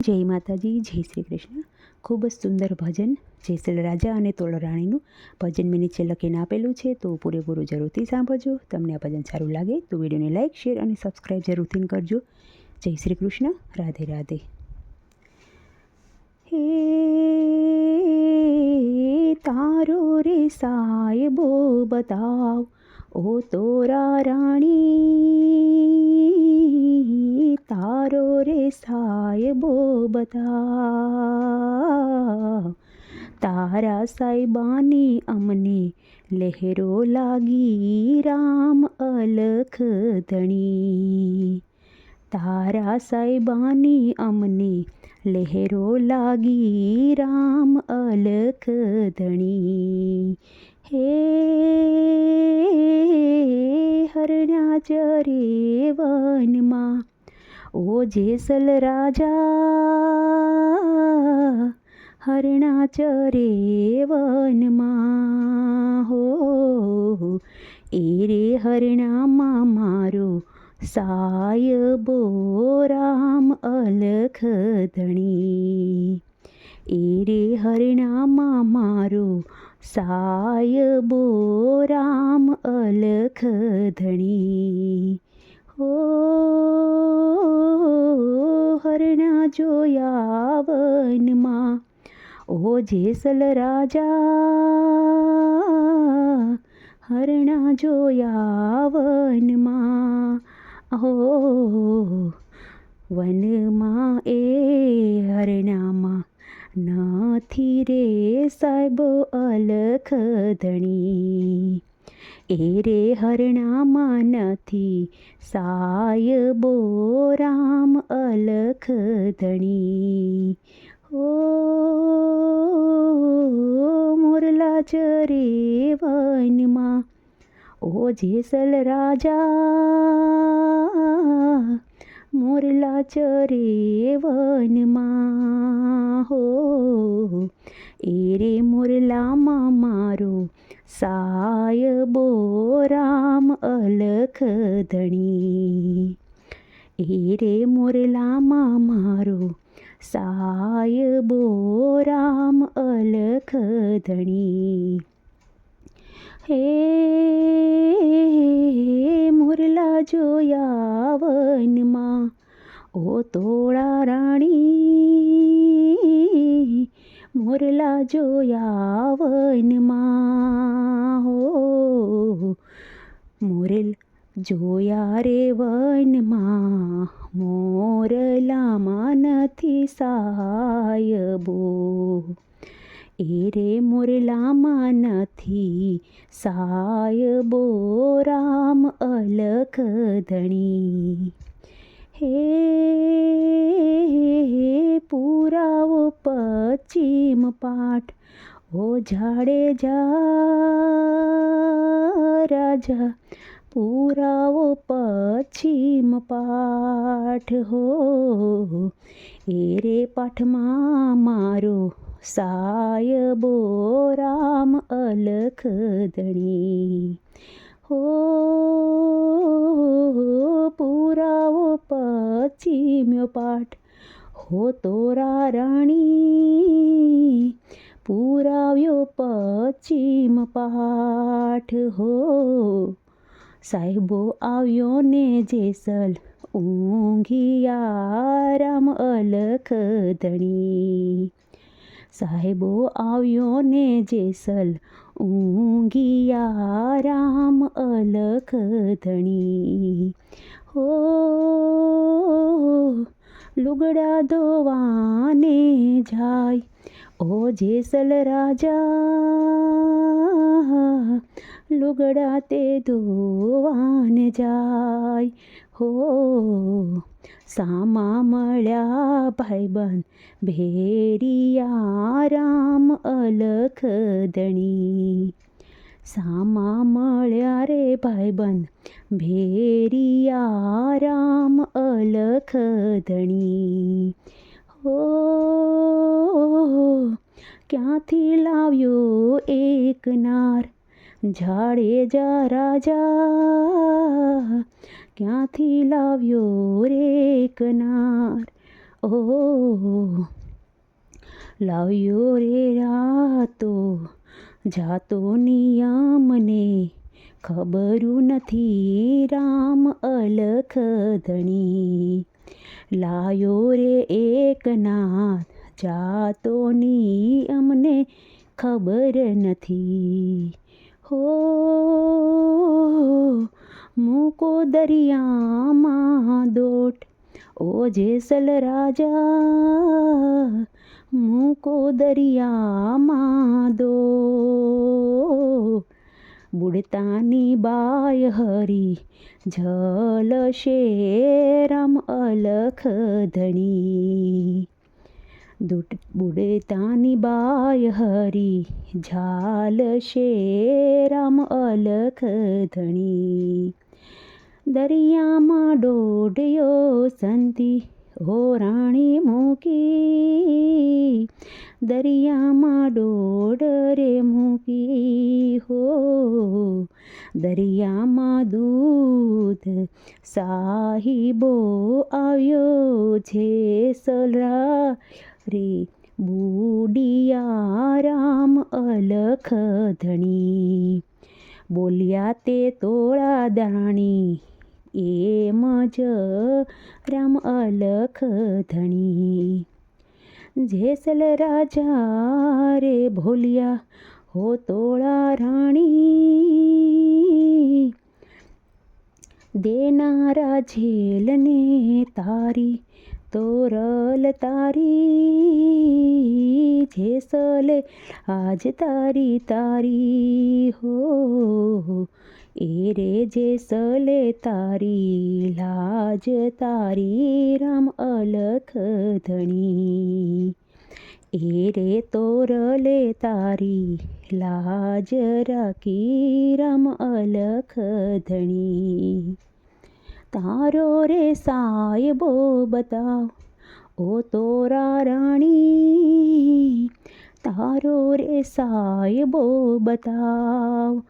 જય માતાજી, જય શ્રી કૃષ્ણ. ખૂબ જ સુંદર ભજન જેસલ રાજા અને રાણીનું. ભજન મેં નીચે લખીને આપેલું છે, તો પૂરેપૂરું જરૂરથી સાંભળજો. તમને આ ભજન સારું લાગે તો વિડીયોને લાઇક, શેર અને સબસ્ક્રાઈબ જરૂરથી કરજો. જય શ્રી કૃષ્ણ, રાધે રાધે. હે તારો રે સાહેબો બતાવ, ઓ તોરા રાણી સાહેબો બધા તારા સાહેબાની અમને લહેરો લાગી રામ અલખ ધણી તારા સાહેબાની અમને લહેરો લાગી રામ અલખ ધણી હે હરણા ચરે વનમાં ઓ જેસલ રાજા હરણા ચરે વનમાં હો. એ રે હરણામાં મારો સાયબો રામ અલખ ધણી. એ રે હરણામાં મારો સાયબો રામ અલખ હો હરણા જોયા વનમાં ઓ જેસલ રાજા, હરણા જોયા વનમાં હો વનમાં એ હરણામાં નથી રે સાહેબો અલખ ધણી. એ રે હરણામાં નથી સાયબો રામ અલખ ધણી. ઓ મોરલા ચરે વનમાં, ઓ જેસલ રાજા, મોરલા ચરે વનમાં. હો, એરે મોરલામાં મારો સાયબો રામ અલખ ધણી. એ રે મોરલામાં મારો સાયબો રામ અલખ ધણી. હે, મોરલા જોયા વનમાં, ઓ તોળા રાણી મોરલા જોયા વનમાં હો મોરેલ જોયા રે વનમાં મોરલામાં નથી સાયબો એ રે મોરલામાં નથી સાયબો રામ અલખ ધણી હે પશ્ચિમ પાઠ ઓ ઝાડે જા રાજા પુરાવો પશ્ચિમ પાઠ હો એ રે પાઠમાં મારો સાયબો રામ અલખ ધણી હો પુરાવો પશ્ચિમ્યો પાઠ હો તોરા રાણી. પુરાવ્યો પશ્ચિમ પાઠ હો. સાહેબો આવ્યો ને જેસલ ઊંઘિયા રામ અલખ ધણી સાહેબો આવ્યો ને જેસલ ઊંઘિયા રામ અલખ હો લુગડા ધોવાને જાય ઓ જેસલ રાજા લુગડા તે ધોવાને જાય હો સામા મળ્યા ભાઈબંધ ભેરિયા રામ અલખ ધણી સામા મળ્યા રે ભાઈબંધ. ભેરિયા રામ અલખ ધણી હો, ક્યાંથી લાવ્યો એક નાર? જાડેજા રાજા. ક્યાંથી લાવ્યો રે નાર? ઓ, લાવ્યો રે રાતો, જાતો નિયમને. ખબરું નથી રામ અલખ ધણી. લાયો રે એકનાથ જાતોની અમને ખબર નથી. હો, મૂકો દરિયામાં દોટ ઓ જેસલ રાજા. મૂકો દરિયામાં બુડતાની બાય હરી જલ શેરમ અલખ ધણી. બુડતાની બાય હરી ઝાલ શેરમ અલખ ધણી. દરિયામાં દોઢયો સંતી, હો રાણી મૂકી દરિયામાં ડોડરે મૂકી હો દરિયામાં દૂધ સાહિબો આવ્યો છે સલા રે બુડિયા રામ અલખ ધણી બોલ્યા તે તોળા દાણી એમ જ રામ અલખ ધણી જેસલ રાજા રે ભોલિયા, હો તોળા રાણી. દેનારા જેલને તારી, તોરલ તારી. જેસલે, આજ તારી તારી હો. એ રે સલે તારી લાજ, તારી રામ અલખ ધણી. એ રે તોરલે તારી લાજ, રાખી રામ અલખ ધણી. તારો રે સાયબો બતાવ, ઓ તોરા રાણી. તારો રે સાયબો બતાવ